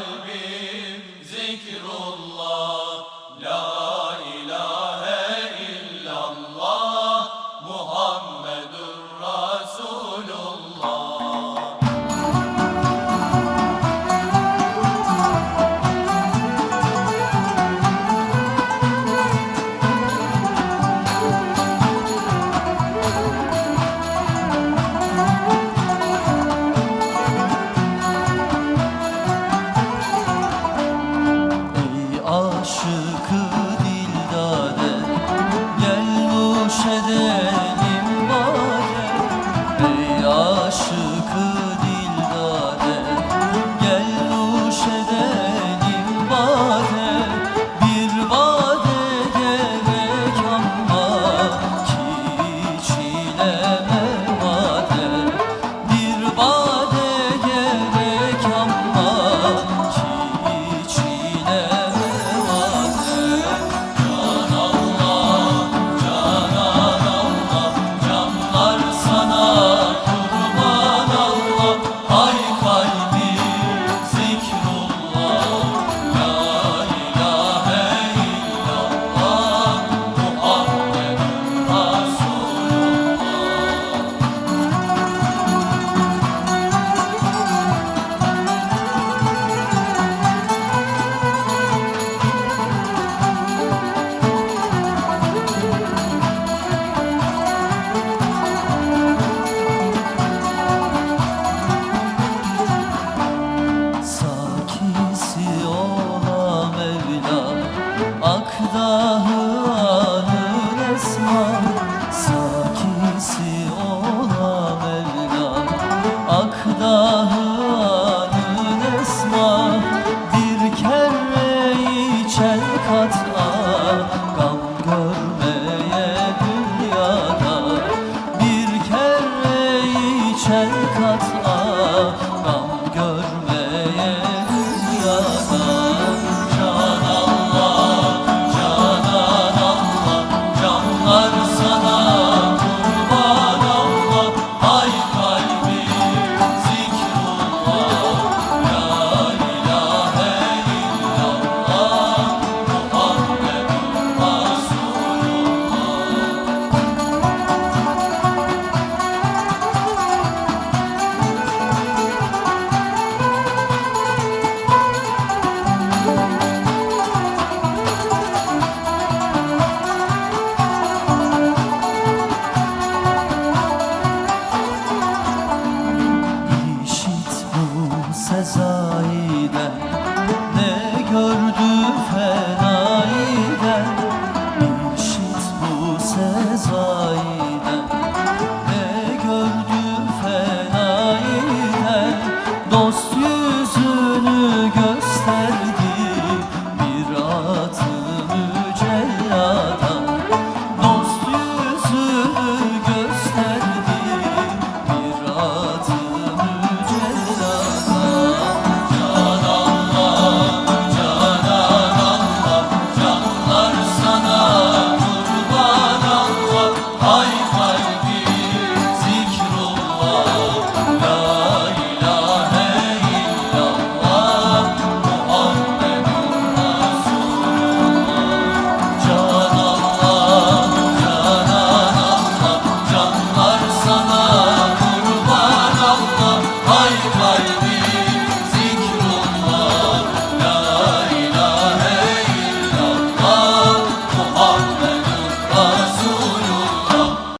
kalbim zikrullah aşıkı dildade. Gel nuş edelim bade Ey aşıkı bu